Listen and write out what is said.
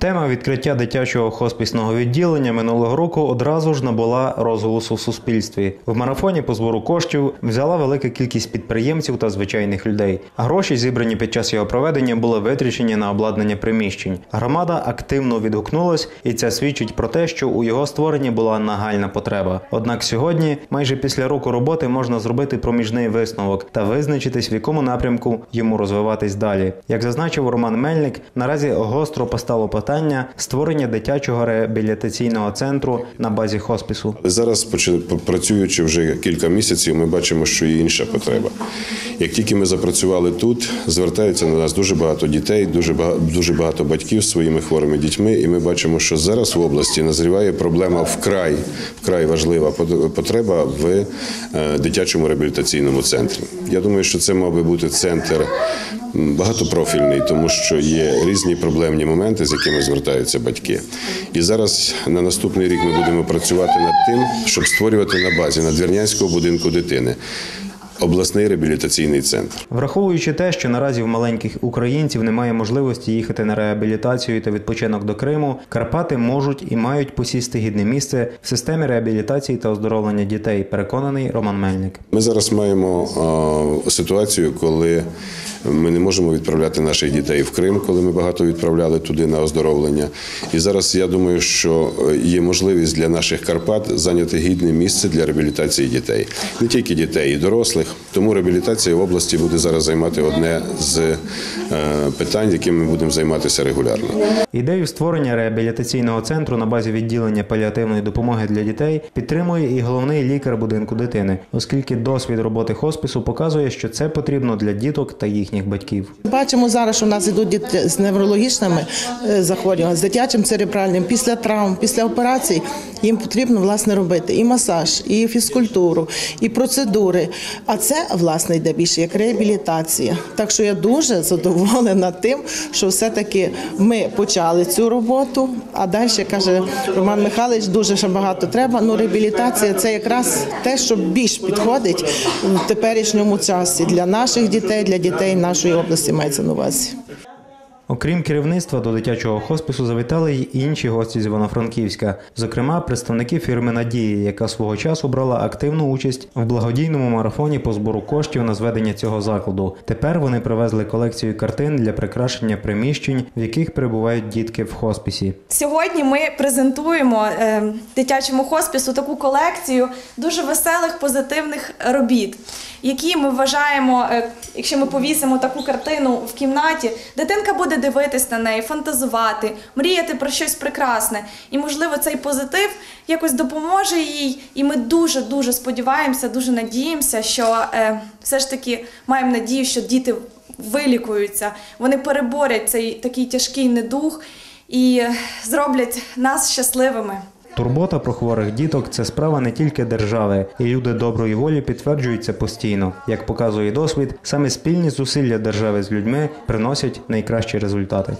Тема відкриття дитячого хоспісного відділення минулого року одразу ж набула розголосу в суспільстві. В марафоні по збору коштів взяла велика кількість підприємців та звичайних людей. Гроші, зібрані під час його проведення, були витрачені на обладнання приміщень. Громада активно відгукнулась, і це свідчить про те, що у його створенні була нагальна потреба. Однак сьогодні, майже після року роботи, можна зробити проміжний висновок та визначитись, в якому напрямку йому розвиватись далі. Як зазначив Роман Мельник, наразі гостро постало питання створення дитячого реабілітаційного центру на базі хоспісу. Зараз, працюючи вже кілька місяців, ми бачимо, що є інша потреба. Як тільки ми запрацювали тут, звертаються на нас дуже багато дітей, дуже багато, дуже багато батьків з своїми хворими дітьми, і ми бачимо, що зараз в області назріває проблема вкрай, вкрай важлива пот- потреба в е, дитячому реабілітаційному центрі. Я думаю, що це мав би бути центр багатопрофільний, тому що є різні проблемні моменти, з якими звертаються батьки. І зараз на наступний рік ми будемо працювати над тим, щоб створювати на базі надвірнянського будинку дитини обласний реабілітаційний центр. Враховуючи те, що наразі в маленьких українців немає можливості їхати на реабілітацію та відпочинок до Криму, Карпати можуть і мають посісти гідне місце в системі реабілітації та оздоровлення дітей. Переконаний Роман Мельник. Ми зараз маємо ситуацію, коли ми не можемо відправляти наших дітей в Крим, коли ми багато відправляли туди на оздоровлення. І зараз я думаю, що е, є можливість для наших Карпат зайняти гідне місце для реабілітації дітей, не тільки дітей, і дорослих. Тому реабілітація в області буде зараз займати одне з е, питань, яким ми будемо займатися регулярно. Ідею створення реабілітаційного центру на базі відділення паліативної допомоги для дітей підтримує і головний лікар будинку дитини, оскільки досвід роботи хоспису показує, що це потрібно для діток та їхніх батьків. Бачимо зараз, що у нас ідуть діти з неврологічними е, захворюваннями, з дитячим церебральним, після травм, після операцій. Їм потрібно власне робити і масаж, і фізкультуру, і процедури. А це власне йде більше як реабілітація. Так що я дуже задоволена тим, що все-таки ми почали цю роботу. А далі каже Роман Михайлович, дуже ще багато треба. Ну реабілітація це якраз те, що більш підходить в теперішньому часі для наших дітей, для дітей нашої області мається на увазі. Окрім керівництва до дитячого хоспису завітали й інші гості з Івано-Франківська, зокрема представники фірми Надії, яка свого часу брала активну участь в благодійному марафоні по збору коштів на зведення цього закладу. Тепер вони привезли колекцію картин для прикрашення приміщень, в яких перебувають дітки в хосписі. Сьогодні ми презентуємо е, дитячому хоспісу таку колекцію дуже веселих позитивних робіт, які ми вважаємо, е, якщо ми повісимо таку картину в кімнаті, дитинка буде дивитись на неї, фантазувати, мріяти про щось прекрасне. І, можливо, цей позитив якось допоможе їй. І ми дуже дуже сподіваємося, дуже надіємося, що е, все ж таки маємо надію, що діти вилікуються, вони переборять цей такий тяжкий недух і е, зроблять нас щасливими. Турбота про хворих діток це справа не тільки держави, і люди доброї волі підтверджуються постійно. Як показує досвід, саме спільні зусилля держави з людьми приносять найкращі результати.